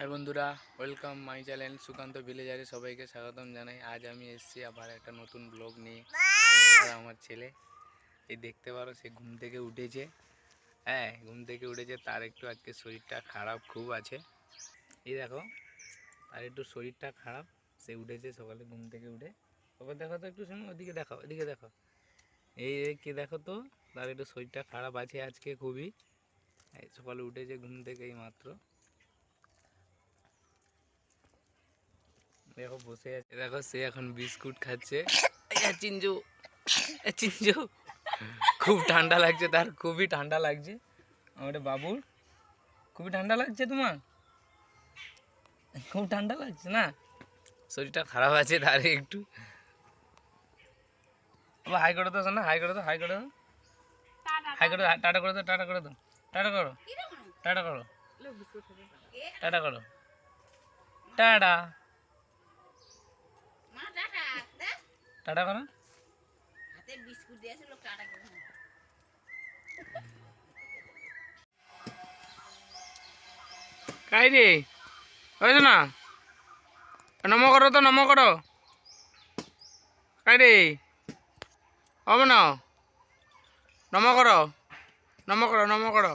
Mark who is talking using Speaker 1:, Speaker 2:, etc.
Speaker 1: High বন্ধুরা। Welcome my channel Sukanta ভিলেজারে সবাইকে স্বাগতম জানাই। আজ আমি এসেছি আবার একটা নতুন ব্লগ নিয়ে। আমি আমার ছেলে, এই দেখতে পারো, সে ঘুম থেকে উঠেছে। হ্যাঁ ঘুম থেকে উঠেছে, তার একটু আজকে শরীরটা খারাপ খুব আছে। এই দেখো, তার একটু শরীরটা খারাপ, সে উঠেছে সকালে ঘুম থেকে উঠে। ওকে, দেখো তো একটু শোনো ওদিকে দেখো ওদিকে দেখো। এই কে দেখো তো, তার একটু শরীরটা খারাপ আছে আজকে খুবই। সকালে উঠেছে ঘুম থেকে এই মাত্র। দেখো বসে আছে। দেখো সে এখন বিস্কুট খাচ্ছে। চিঞ্জু চিঞ্জু। খুব ঠান্ডা লাগছে তার খুবই ঠান্ডা লাগছে। আমাদের বাবুর খুবই ঠান্ডা লাগছে তোমার? খুব ঠান্ডা লাগছে না? শরীরটা খারাপ আছে তার একটু। হাই করে তো শোনা হাই করে তো হাই করে দাও। হাই করে দাও টাটা করে দাও টাটা করে দাও। টাটা করো টাটা করো টাটা করো। টাটা
Speaker 2: মা টাটা দেখ
Speaker 1: টাটা করো।
Speaker 2: হাতে বিস্কুট দিয়েছে লোক টাটা করে।
Speaker 1: কাই রে? হয়েছে না। নম করো তো নম করো। কাই রে? হবে না নম করো নম করো নম করো।